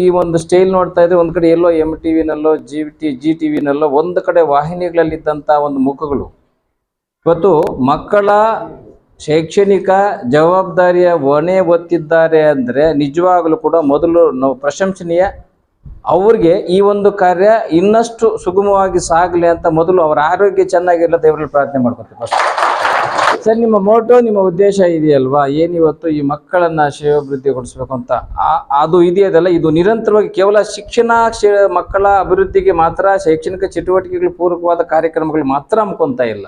ಈ ಒಂದು ಸ್ಟೈಲ್ ನೋಡ್ತಾ ಇದ್ರೆ ಒಂದ್ ಕಡೆ ಎಲ್ಲೋ ಎಂ ಟಿ ವಿನಲ್ಲೋ ಜಿ ಟಿ ಜಿ ಟಿ ವಿನಲ್ಲೋ ಒಂದು ಕಡೆ ವಾಹಿನಿಗಳಲ್ಲಿದ್ದಂಥ ಒಂದು ಮುಖಗಳು. ಇವತ್ತು ಮಕ್ಕಳ ಶೈಕ್ಷಣಿಕ ಜವಾಬ್ದಾರಿಯ ಹೊಣೆ ಒತ್ತಿದ್ದಾರೆ ಅಂದರೆ ನಿಜವಾಗಲೂ ಕೂಡ ಮೊದಲು ನಾವು ಪ್ರಶಂಸನೀಯ. ಅವ್ರಿಗೆ ಈ ಒಂದು ಕಾರ್ಯ ಇನ್ನಷ್ಟು ಸುಗಮವಾಗಿ ಸಾಗಲಿ ಅಂತ ಮೊದಲು ಅವರ ಆರೋಗ್ಯ ಚೆನ್ನಾಗಿರಲ್ಲ ದೇವರಲ್ಲಿ ಪ್ರಾರ್ಥನೆ ಮಾಡ್ಕೊತೀವಿ ಸರ್, ನಿಮ್ಮ ಮೋಟೋ ನಿಮ್ಮ ಉದ್ದೇಶ ಇದೆಯಲ್ವಾ? ಏನಿವತ್ತು ಈ ಮಕ್ಕಳನ್ನ ಶ್ರೇಯೋಭಿವೃದ್ಧಿಗೊಳಿಸ್ಬೇಕು ಅಂತ? ಅದು ಇದೆಯದಲ್ಲ, ಇದು ನಿರಂತರವಾಗಿ ಕೇವಲ ಶಿಕ್ಷಣ ಮಕ್ಕಳ ಅಭಿವೃದ್ಧಿಗೆ ಮಾತ್ರ, ಶೈಕ್ಷಣಿಕ ಚಟುವಟಿಕೆಗಳು ಪೂರಕವಾದ ಕಾರ್ಯಕ್ರಮಗಳು ಮಾತ್ರ ಹಮ್ಕೊಂತ ಇಲ್ಲ.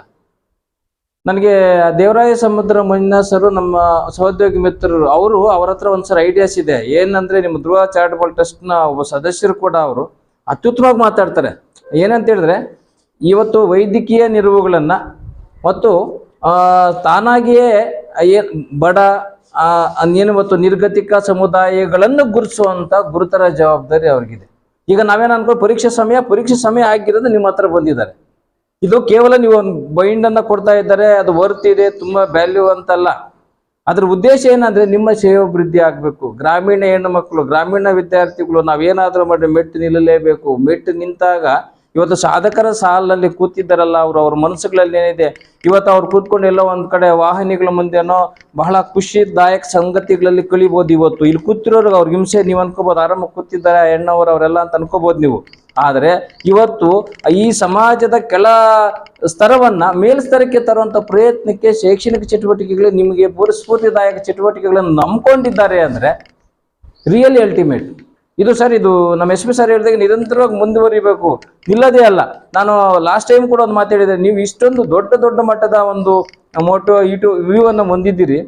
ನನಗೆ ದೇವರಾಯ ಸಮುದ್ರ ಮಂಜುನಾಥ್ ನಮ್ಮ ಸಹೋದ್ಯೋಗಿ ಮಿತ್ರರು, ಅವರು ಅವ್ರ ಹತ್ರ ಒಂದ್ಸಲ ಐಡಿಯಾಸ್ ಇದೆ. ಏನಂದ್ರೆ, ನಿಮ್ಮ ಧ್ರುವ ಚಾರಿಟಬಲ್ನ ಒಬ್ಬ ಸದಸ್ಯರು ಕೂಡ ಅವರು ಅತ್ಯುತ್ತಮವಾಗಿ ಮಾತಾಡ್ತಾರೆ. ಏನಂತ ಹೇಳಿದ್ರೆ, ಇವತ್ತು ವೈದ್ಯಕೀಯ ನಿಲುವುಗಳನ್ನ ಮತ್ತು ತಾನಾಗಿಯೇ ಬಡ ಏನು ಮತ್ತು ನಿರ್ಗತಿಕ ಸಮುದಾಯಗಳನ್ನು ಗುರುಸುವಂತ ಗುರುತರ ಜವಾಬ್ದಾರಿ ಅವ್ರಿಗಿದೆ. ಈಗ ನಾವೇನು ಅನ್ಕೋ, ಪರೀಕ್ಷೆ ಸಮಯ ಪರೀಕ್ಷೆ ಸಮಯ ಆಗಿರೋದು ನಿಮ್ಮ ಹತ್ರ ಬಂದಿದ್ದಾರೆ. ಇದು ಕೇವಲ ನೀವು ಒಂದು ಬೈಂಡ್ ಅನ್ನ ಕೊಡ್ತಾ ಇದ್ದಾರೆ, ಅದು ವರ್ತ್ ಇದೆ, ತುಂಬಾ ವ್ಯಾಲ್ಯೂ ಅಂತಲ್ಲ. ಅದ್ರ ಉದ್ದೇಶ ಏನಂದ್ರೆ ನಿಮ್ಮ ಶ್ರೇಯೋಭಿವೃದ್ಧಿ ಆಗಬೇಕು. ಗ್ರಾಮೀಣ ಹೆಣ್ಣು ಮಕ್ಕಳು, ಗ್ರಾಮೀಣ ವಿದ್ಯಾರ್ಥಿಗಳು ನಾವೇನಾದರೂ ಮಾಡಿ ಮೆಟ್ಟು ನಿಲ್ಲಲೇಬೇಕು. ಮೆಟ್ಟು ನಿಂತಾಗ ಇವತ್ತು ಸಾಧಕರ ಸಾಲಲ್ಲಿ ಕೂತಿದ್ದಾರಲ್ಲ ಅವರು, ಅವ್ರ ಮನಸ್ಸುಗಳಲ್ಲಿ ಏನಿದೆ? ಇವತ್ತು ಅವ್ರು ಕೂತ್ಕೊಂಡು ಎಲ್ಲೋ ಒಂದ್ ಕಡೆ ವಾಹನಿಗಳ ಮುಂದೆನೋ ಬಹಳ ಖುಷಿದಾಯಕ ಸಂಗತಿಗಳಲ್ಲಿ ಕಳಿಬೋದು ಇವತ್ತು. ಇಲ್ಲಿ ಕೂತಿರೋರ್ಗೆ ಅವ್ರಿಗೆ ಹಿಂಸೆ, ನೀವು ಅನ್ಕೋಬಹುದು ಆರಾಮ ಕೂತಿದ್ದಾರೆ, ಹೆಣ್ಣವರು, ಅವರೆಲ್ಲ ಅಂತ ಅನ್ಕೋಬಹುದು ನೀವು. ಆದರೆ ಇವತ್ತು ಈ ಸಮಾಜದ ಕೆಳ ಸ್ತರವನ್ನ ಮೇಲ್ಸ್ತರಕ್ಕೆ ತರುವಂತ ಪ್ರಯತ್ನಕ್ಕೆ ಶೈಕ್ಷಣಿಕ ಚಟುವಟಿಕೆಗಳು ನಿಮಗೆ ಪುರಸ್ಫೂರ್ತಿದಾಯಕ ಚಟುವಟಿಕೆಗಳನ್ನು ನಂಬ್ಕೊಂಡಿದ್ದಾರೆ ಅಂದ್ರೆ ರಿಯಲ್ ಅಲ್ಟಿಮೇಟ್ ಇದು ಸರ್, ಇದು ನಮ್ಮ ಎಸ್ ಪಿ ಸರ್ ಹೇಳಿದಾಗ ನಿರಂತರವಾಗಿ ಮುಂದುವರಿಬೇಕು. ಇಲ್ಲದೇ ಅಲ್ಲ. ನಾನು ಲಾಸ್ಟ್ ಟೈಮ್ ಕೂಡ ಒಂದು ಮಾತಾಡಿದೆ ನೀವು ಇಷ್ಟೊಂದು ದೊಡ್ಡ ದೊಡ್ಡ ಮಟ್ಟದ ಒಂದು ಮೋಟೋ ಇಟು ವ್ಯೂ ಅನ್ನು ಹೊಂದಿದ್ದೀರಿ.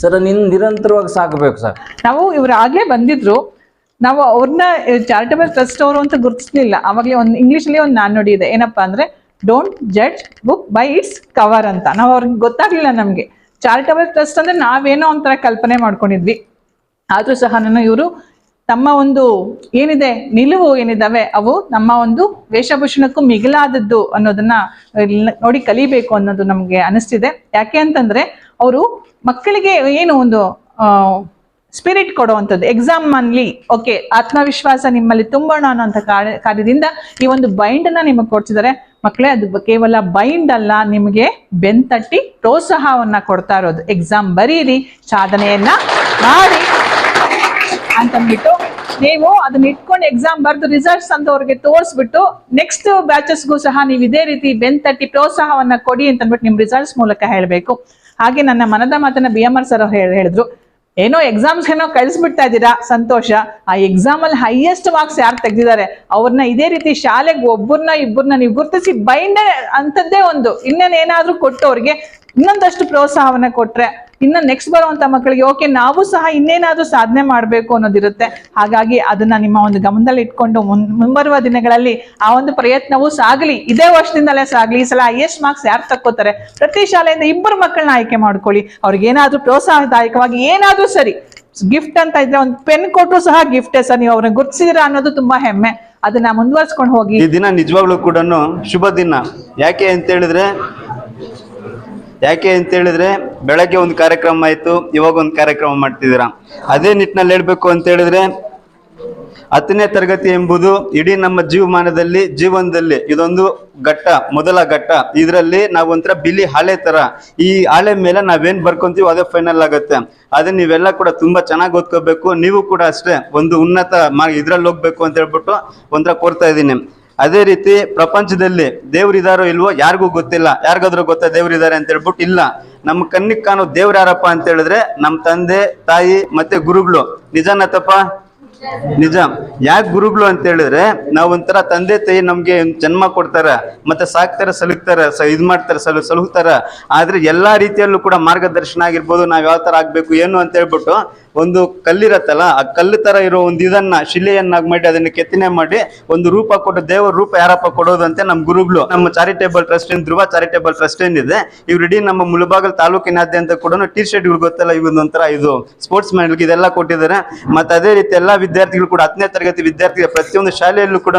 ಸರ್, ನಿನ್ ನಿರಂತರವಾಗಿ ಸಾಕಬೇಕು ಸರ್. ನಾವು ಇವ್ರು ಆಗ್ಲೇ ಬಂದಿದ್ರು. ನಾವು ಅವ್ರನ್ನ ಚಾರಿಟಬಲ್ ಟ್ರಸ್ಟ್ ಅವರು ಅಂತ ಗುರುತಿಸ್ಲಿಲ್ಲ. ಅವಾಗಲೇ ಒಂದು ಇಂಗ್ಲೀಷಲ್ಲಿ ಒಂದು ನೋಡಿ ಇದೆ ಏನಪ್ಪಾ ಅಂದ್ರೆ don't judge book by its cover ಅಂತ. ನಾವು ಅವ್ರಿಗೆ ಗೊತ್ತಾಗ್ಲಿಲ್ಲ ನಮಗೆ. ಚಾರಿಟಬಲ್ ಟ್ರಸ್ಟ್ ಅಂದ್ರೆ ನಾವೇನೋ ಒಂಥರ ಕಲ್ಪನೆ ಮಾಡ್ಕೊಂಡಿದ್ವಿ. ಆದ್ರೂ ಸಹ ನಾನು ಇವರು ತಮ್ಮ ಒಂದು ಏನಿದೆ ನಿಲುವು ಏನಿದಾವೆ, ಅವು ನಮ್ಮ ಒಂದು ವೇಷಭೂಷಣಕ್ಕೂ ಮಿಗಿಲಾದದ್ದು ಅನ್ನೋದನ್ನ ನೋಡಿ ಕಲಿಬೇಕು ಅನ್ನೋದು ನಮಗೆ ಅನಿಸ್ತಿದೆ. ಯಾಕೆ ಅಂತಂದ್ರೆ ಅವರು ಮಕ್ಕಳಿಗೆ ಏನು ಒಂದು ಸ್ಪಿರಿಟ್ ಕೊಡುವಂಥದ್ದು. ಎಕ್ಸಾಮ್ ಅನ್ಲಿ ಓಕೆ ಆತ್ಮವಿಶ್ವಾಸ ನಿಮ್ಮಲ್ಲಿ ತುಂಬೋಣ ಅನ್ನೋಂಥ ಕಾರ್ಯ, ಕಾರ್ಯದಿಂದ ಈ ಒಂದು ಬೈಂಡ್ ನಿಮಗೆ ಕೊಡ್ತಿದ್ದಾರೆ ಮಕ್ಕಳೇ, ಅದು ಕೇವಲ ಬೈಂಡ್ ಅಲ್ಲ, ನಿಮಗೆ ಬೆನ್ತಟ್ಟಿ ಪ್ರೋತ್ಸಾಹವನ್ನ ಕೊಡ್ತಾ ಇರೋದು. ಎಕ್ಸಾಮ್ ಬರೀರಿ, ಸಾಧನೆಯನ್ನ ಮಾಡಿ. ಅಂತಂದ್ಬಿಟ್ಟು ನೀವು ಅದನ್ನ ಇಟ್ಕೊಂಡು ಎಕ್ಸಾಮ್ ಬರ್ದು ರಿಸಲ್ಟ್ಸ್ ಅಂತ ಅವ್ರಿಗೆ ತೋರಿಸ್ಬಿಟ್ಟು ನೆಕ್ಸ್ಟ್ ಬ್ಯಾಚಸ್ಗೂ ಸಹ ನೀವು ಇದೇ ರೀತಿ ಬೆನ್ ತಟ್ಟಿ ಪ್ರೋತ್ಸಾಹವನ್ನ ಕೊಡಿ ಅಂತಂದ್ಬಿಟ್ಟು ನಿಮ್ ರಿಸಲ್ಟ್ಸ್ ಮೂಲಕ ಹೇಳಬೇಕು. ಹಾಗೆ ನನ್ನ ಮನದ ಮಾತನ್ನ ಬಿ ಎಂ ಆರ್ ಸರ್ ಹೇಳಿದ್ರು. ಏನೋ ಎಕ್ಸಾಮ್ಸ್ ಏನೋ ಕಳಿಸ್ಬಿಡ್ತಾ ಇದ್ದೀರಾ? ಸಂತೋಷ. ಆ ಎಕ್ಸಾಮ್ ಅಲ್ಲಿ ಹೈಯೆಸ್ಟ್ ಮಾರ್ಕ್ಸ್ ಯಾರು ತೆಗ್ದಿದ್ದಾರೆ? ಅವ್ರನ್ನ ಇದೇ ರೀತಿ ಶಾಲೆಗೆ ಒಬ್ಬರನ್ನ ಇಬ್ಬರನ್ನ ನೀವು ಗುರುತಿಸಿ ಬೈಂಡ್ ಅಂತದ್ದೇ ಒಂದು. ಇನ್ನೇನೇನಾದ್ರೂ ಕೊಟ್ಟು ಅವ್ರಿಗೆ ಇನ್ನೊಂದಷ್ಟು ಪ್ರೋತ್ಸಾಹವನ್ನ ಕೊಟ್ರೆ ಇನ್ನು ನೆಕ್ಸ್ಟ್ ಬರುವಂತ ಮಕ್ಕಳಿಗೆ ಓಕೆ ನಾವು ಸಹ ಇನ್ನೇನಾದ್ರೂ ಸಾಧನೆ ಮಾಡಬೇಕು ಅನ್ನೋದಿರುತ್ತೆ. ಹಾಗಾಗಿ ಅದನ್ನ ನಿಮ್ಮ ಒಂದು ಗಮನದಲ್ಲಿ ಇಟ್ಕೊಂಡು ಮುಂಬರುವ ದಿನಗಳಲ್ಲಿ ಆ ಒಂದು ಪ್ರಯತ್ನವೂ ಸಾಗಲಿ. ಇದೇ ವರ್ಷದಿಂದಲೇ ಸಾಗಲಿ. ಈ ಸಲ ಹೈಯೆಸ್ಟ್ ಮಾರ್ಕ್ಸ್ ಯಾರು ತಕ್ಕೋತಾರೆ? ಪ್ರತಿ ಶಾಲೆಯಿಂದ ಇಬ್ಬರು ಮಕ್ಕಳನ್ನ ಆಯ್ಕೆ ಮಾಡ್ಕೊಳ್ಳಿ. ಅವ್ರಿಗೆ ಏನಾದ್ರೂ ಪ್ರೋತ್ಸಾಹದಾಯಕವಾಗಿ ಏನಾದ್ರೂ ಸರಿ ಗಿಫ್ಟ್ ಅಂತ ಇದ್ರೆ ಒಂದು ಪೆನ್ ಕೊಟ್ಟರು ಸಹ ಗಿಫ್ಟೇ ಸರ್. ನೀವು ಅವ್ರನ್ನ ಗುರ್ತಿಸಿದಿರ ಅನ್ನೋದು ತುಂಬಾ ಹೆಮ್ಮೆ. ಅದನ್ನ ಮುಂದುವರ್ಸ್ಕೊಂಡು ಹೋಗಿ. ಈ ದಿನ ನಿಜವಾಗ್ಲೂ ಕೂಡ ಶುಭ ದಿನ. ಯಾಕೆ ಅಂತ ಹೇಳಿದ್ರೆ, ಯಾಕೆ ಅಂತ ಹೇಳಿದ್ರೆ ಬೆಳಗ್ಗೆ ಒಂದು ಕಾರ್ಯಕ್ರಮ ಆಯ್ತು, ಇವಾಗ ಒಂದು ಕಾರ್ಯಕ್ರಮ ಮಾಡ್ತಿದ್ದೀರಾ? ಅದೇ ನಿಟ್ಟಿನಲ್ಲಿ ಹೇಳ್ಬೇಕು ಅಂತ ಹೇಳಿದ್ರೆ, ಹತ್ತನೇ ತರಗತಿ ಎಂಬುದು ಇಡೀ ನಮ್ಮ ಜೀವಮಾನದಲ್ಲಿ, ಜೀವನದಲ್ಲಿ ಇದೊಂದು ಘಟ್ಟ, ಮೊದಲ ಘಟ್ಟ. ಇದರಲ್ಲಿ ನಾವು ಒಂಥರ ಬಿಲಿ ಹಾಳೆ ತರ. ಈ ಹಾಳೆ ಮೇಲೆ ನಾವೇನ್ ಬರ್ಕೊಂತೀವಿ ಅದೇ ಫೈನಲ್ ಆಗುತ್ತೆ. ಅದೇ ನೀವೆಲ್ಲ ಕೂಡ ತುಂಬಾ ಚೆನ್ನಾಗಿ ಓದ್ಕೋಬೇಕು. ನೀವು ಕೂಡ ಅಷ್ಟೇ ಒಂದು ಉನ್ನತ ಮಾ, ಇದ್ರಲ್ಲಿ ಹೋಗ್ಬೇಕು ಅಂತ ಹೇಳ್ಬಿಟ್ಟು ಒಂಥರ ಕೋರ್ತಾ ಇದ್ದೀನಿ. ಅದೇ ರೀತಿ ಪ್ರಪಂಚದಲ್ಲಿ ದೇವ್ರಿದಾರೋ ಇಲ್ವೋ ಯಾರಿಗೂ ಗೊತ್ತಿಲ್ಲ. ಯಾರಿಗಾದ್ರೂ ಗೊತ್ತಾ ದೇವ್ರಿದ್ದಾರೆ ಅಂತ ಹೇಳ್ಬಿಟ್ಟು ಇಲ್ಲ. ನಮ್ಮ ಕಣ್ಣಿಗೆ ಕಾಣೋ ದೇವ್ರ ಯಾರಪ್ಪ ಅಂತ ಹೇಳಿದ್ರೆ ನಮ್ಮ ತಂದೆ, ತಾಯಿ ಮತ್ತೆ ಗುರುಗಳು. ನಿಜಾನ ತಪ್ಪ? ನಿಜ. ಯಾಕೆ ಗುರುಗಳು ಅಂತ ಹೇಳಿದ್ರೆ ನಾವ್ ಒಂಥರ ತಂದೆ, ತಾಯಿ ನಮ್ಗೆ ಜನ್ಮ ಕೊಡ್ತಾರ, ಮತ್ತೆ ಸಾಕ್ತಾರ ಸಲುಕ್ತಾರ ಸ ಇದ್ ಮಾಡ್ತಾರ, ಸಲು ಸಲುಕ್ತಾರ ಆದ್ರೆ ಎಲ್ಲಾ ರೀತಿಯಲ್ಲೂ ಕೂಡ ಮಾರ್ಗದರ್ಶನ ಆಗಿರ್ಬೋದು, ನಾವ್ ಯಾವ ತರ ಆಗ್ಬೇಕು, ಏನು ಅಂತ ಹೇಳ್ಬಿಟ್ಟು ಒಂದು ಕಲ್ಲಿರತ್ತಲ್ಲ, ಆ ಕಲ್ಲು ತರ ಇರೋ ಒಂದು ಇದನ್ನ, ಶಿಲೆಯನ್ನಾಗಿ ಮಾಡಿ, ಅದನ್ನ ಕೆತ್ತನೆ ಮಾಡಿ, ಒಂದು ರೂಪ ಕೊಟ್ಟು, ದೇವರ ರೂಪ ಯಾರಪ್ಪ ಕೊಡೋದಂತೆ ನಮ್ಮ ಗುರುಗಳು, ನಮ್ಮ ಚಾರಿಟೇಬಲ್ ಟ್ರಸ್ಟ್ ಏನ್, ಧ್ರುವ ಚಾರಿಟೇಬಲ್ ಟ್ರಸ್ಟ್ ಏನಿದೆ, ಇವ್ರು ಇಡೀ ನಮ್ಮ ಮುಳಬಾಗಲ್ ತಾಲೂಕಿನಾದ್ಯಂತ ಕೂಡ ಟಿ ಶರ್ಟ್ಗಳು ಗೊತ್ತಲ್ಲ ಇವ್ ಒಂಥರ ಇದು ಸ್ಪೋರ್ಟ್ಸ್ ಮ್ಯಾನ್ ಇದೆಲ್ಲ ಕೊಟ್ಟಿದ್ದಾರೆ. ಮತ್ತೆ ಅದೇ ರೀತಿ ಎಲ್ಲಾ ವಿದ್ಯಾರ್ಥಿಗಳು ಕೂಡ ಹತ್ತನೇ ತರಗತಿ ವಿದ್ಯಾರ್ಥಿಗಳು ಪ್ರತಿಯೊಂದು ಶಾಲೆಯಲ್ಲೂ ಕೂಡ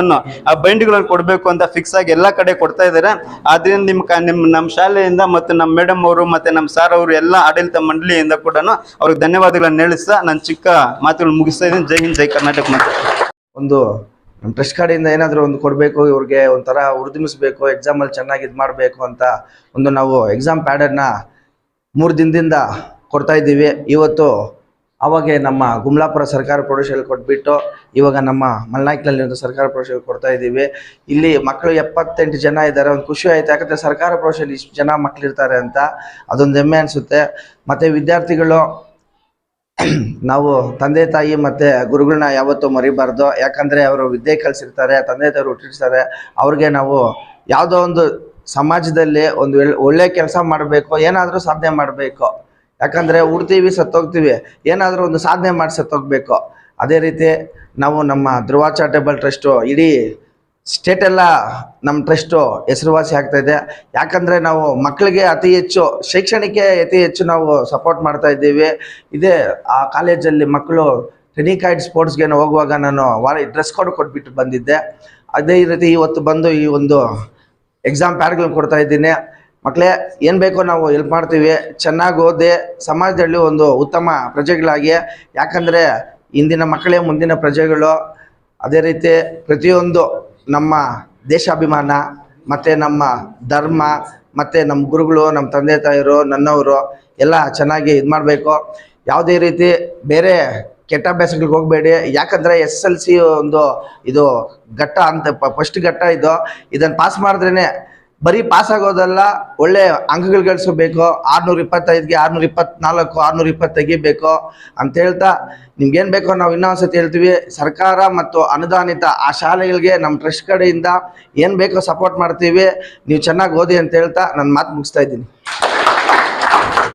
ಆ ಬೈಂಡ್ಗಳನ್ನು ಕೊಡಬೇಕು ಅಂತ ಫಿಕ್ಸ್ ಆಗಿ ಎಲ್ಲಾ ಕಡೆ ಕೊಡ್ತಾ ಇದ್ದಾರೆ. ಆದ್ರಿಂದ ನಿಮ್ ನಿಮ್ ನಮ್ಮ ಶಾಲೆಯಿಂದ ಮತ್ತು ನಮ್ಮ ಮೇಡಮ್ ಅವರು, ಮತ್ತೆ ನಮ್ಮ ಸಾರ್ ಅವರು, ಎಲ್ಲ ಆಡಳಿತ ಮಂಡಳಿಯಿಂದ ಕೂಡ ಅವ್ರಿಗೆ ಧನ್ಯವಾದಗಳನ್ನ ಹೇಳಿಸ್ತಾ ತಿಳಿಸ್ತಾ ನನ್ನ ಚಿಕ್ಕ ಮಾತುಗಳು ಮುಗಿಸ್ತಾ ಇದ್ದೀನಿ. ಜೈ ಹಿಂದ್, ಜೈ ಕರ್ನಾಟಕ ಮಾತು. ಒಂದು ನಮ್ಮ ಟ್ರಸ್ಟ್ ಕಡೆಯಿಂದ ಏನಾದರೂ ಒಂದು ಕೊಡಬೇಕು, ಇವ್ರಿಗೆ ಒಂಥರ ಉರ್ದಿಮಿಸ್ಬೇಕು ಎಕ್ಸಾಮಲ್ಲಿ ಚೆನ್ನಾಗಿ ಇದು ಮಾಡಬೇಕು ಅಂತ ಒಂದು ನಾವು ಎಕ್ಸಾಮ್ ಪ್ಯಾಡನ್ನು ಮೂರು ದಿನದಿಂದ ಕೊಡ್ತಾ ಇದ್ದೀವಿ. ಇವತ್ತು ಅವಾಗೆ ನಮ್ಮ ಗುಮ್ಲಾಪುರ ಸರ್ಕಾರ ಪ್ರೌಢಶಾಲೆ ಕೊಟ್ಬಿಟ್ಟು ಇವಾಗ ನಮ್ಮ ಮಲ್ನಾಯ್ಕನಲ್ಲಿ ಸರ್ಕಾರ ಪ್ರೌಢಶಾಲೆ ಕೊಡ್ತಾ ಇದ್ದೀವಿ. ಇಲ್ಲಿ ಮಕ್ಕಳು ಎಪ್ಪತ್ತೆಂಟು ಜನ ಇದ್ದಾರೆ. ಒಂದು ಖುಷಿ ಆಯಿತು. ಯಾಕಂದರೆ ಸರ್ಕಾರ ಪ್ರೌಢಶಾಲೆ ಇಷ್ಟು ಜನ ಮಕ್ಕಳಿರ್ತಾರೆ ಅಂತ ಅದೊಂದು ಹೆಮ್ಮೆ ಅನಿಸುತ್ತೆ. ಮತ್ತು ವಿದ್ಯಾರ್ಥಿಗಳು ನಾವು ತಂದೆ ತಾಯಿ ಮತ್ತು ಗುರುಗಳನ್ನ ಯಾವತ್ತೂ ಮರಿಬಾರ್ದು. ಯಾಕಂದರೆ ಅವರು ವಿದ್ಯೆ ಕಲಿಸಿರ್ತಾರೆ ತಂದೆ ತಾಯಿ ಹುಟ್ಟಿರ್ತಾರೆ. ಅವ್ರಿಗೆ ನಾವು ಯಾವುದೋ ಒಂದು ಸಮಾಜದಲ್ಲಿ ಒಂದು ಒಳ್ಳೆ- ಕೆಲಸ ಮಾಡಬೇಕು, ಏನಾದರೂ ಸಾಧನೆ ಮಾಡಬೇಕು. ಯಾಕಂದರೆ ಹುಡ್ತೀವಿ ಸತ್ತೋಗ್ತೀವಿ. ಏನಾದರೂ ಒಂದು ಸಾಧನೆ ಮಾಡಿ ಸತ್ತೋಗ್ಬೇಕು. ಅದೇ ರೀತಿ ನಾವು ನಮ್ಮ ಧ್ರುವ ಚಾರಿಟೇಬಲ್ ಟ್ರಸ್ಟು, ಇಡೀ ಸ್ಟೇಟ್ ಎಲ್ಲ ನಮ್ಮ ಟ್ರಸ್ಟು ಹೆಸರುವಾಸಿ ಆಗ್ತಾ ಇದೆ. ಯಾಕಂದರೆ ನಾವು ಮಕ್ಕಳಿಗೆ ಅತಿ ಹೆಚ್ಚು, ಶೈಕ್ಷಣಿಕ ಅತಿ ಹೆಚ್ಚು ನಾವು ಸಪೋರ್ಟ್ ಮಾಡ್ತಾ ಇದ್ದೀವಿ. ಇದೇ ಆ ಕಾಲೇಜಲ್ಲಿ ಮಕ್ಕಳು ಟೆನಿಕಾಯ್ಡ್ ಸ್ಪೋರ್ಟ್ಸ್ಗೆ ಹೋಗುವಾಗ ನಾನು ವಾರ ಡ್ರೆಸ್ ಕೋಡ್ ಕೊಟ್ಬಿಟ್ಟು ಬಂದಿದ್ದೆ. ಅದೇ ರೀತಿ ಇವತ್ತು ಬಂದು ಈ ಒಂದು ಎಕ್ಸಾಮ್ ಪ್ಯಾಡ್ಗಳನ್ನ ಕೊಡ್ತಾ ಇದ್ದೀನಿ. ಮಕ್ಕಳೇ ಏನು ಬೇಕೋ ನಾವು ಹೆಲ್ಪ್ ಮಾಡ್ತೀವಿ. ಚೆನ್ನಾಗಿ ಓದಿ ಸಮಾಜದಲ್ಲಿ ಒಂದು ಉತ್ತಮ ಪ್ರಜೆಗಳಾಗಿ. ಯಾಕಂದರೆ, ಇಂದಿನ ಮಕ್ಕಳೇ ಮುಂದಿನ ಪ್ರಜೆಗಳು. ಅದೇ ರೀತಿ ಪ್ರತಿಯೊಂದು ನಮ್ಮ ದೇಶಾಭಿಮಾನ, ಮತ್ತು ನಮ್ಮ ಧರ್ಮ, ಮತ್ತು ನಮ್ಮ ಗುರುಗಳು, ನಮ್ಮ ತಂದೆ ತಾಯಿರು ನನ್ನವರು ಎಲ್ಲ ಚೆನ್ನಾಗಿ ಇದು ಮಾಡಬೇಕು. ಯಾವುದೇ ರೀತಿ ಬೇರೆ ಕೆಟ್ಟ ಅಭ್ಯಾಸಗಳಿಗೆ ಹೋಗಬೇಡಿ. ಯಾಕಂದರೆ ಎಸ್ ಎಲ್ ಸಿ ಒಂದು ಇದು ಘಟ್ಟ ಅಂತ ಫಸ್ಟ್ ಘಟ್ಟ ಇದು. ಇದನ್ನು ಪಾಸ್ ಮಾಡಿದ್ರೇ ಬರೀ ಪಾಸ್ ಆಗೋದಲ್ಲ, ಒಳ್ಳೆ ಅಂಕಗಳು ಗಳಿಸಬೇಕು ಆರ್ನೂರ ಇಪ್ಪತ್ತೈದ್ಗೆ ಆರ್ನೂರ ಇಪ್ಪತ್ನಾಲ್ಕು, ಆರ್ನೂರ ಇಪ್ಪತ್ತು ತೆಗಿಬೇಕು ಅಂತ ಹೇಳ್ತಾ, ನಿಮ್ಗೇನು ಬೇಕೋ ನಾವು ಇನ್ನೊಂದ್ಸತಿ ಹೇಳ್ತೀವಿ, ಸರ್ಕಾರ ಮತ್ತು ಅನುದಾನಿತ ಆ ಶಾಲೆಗಳಿಗೆ ನಮ್ಮ ಟ್ರಸ್ಟ್ ಕಡೆಯಿಂದ ಏನು ಬೇಕೋ ಸಪೋರ್ಟ್ ಮಾಡ್ತೀವಿ, ನೀವು ಚೆನ್ನಾಗಿ ಓದಿ ಅಂತ ಹೇಳ್ತಾ ನನ್ನ ಮಾತು ಮುಗಿಸ್ತಾ ಇದ್ದೀನಿ.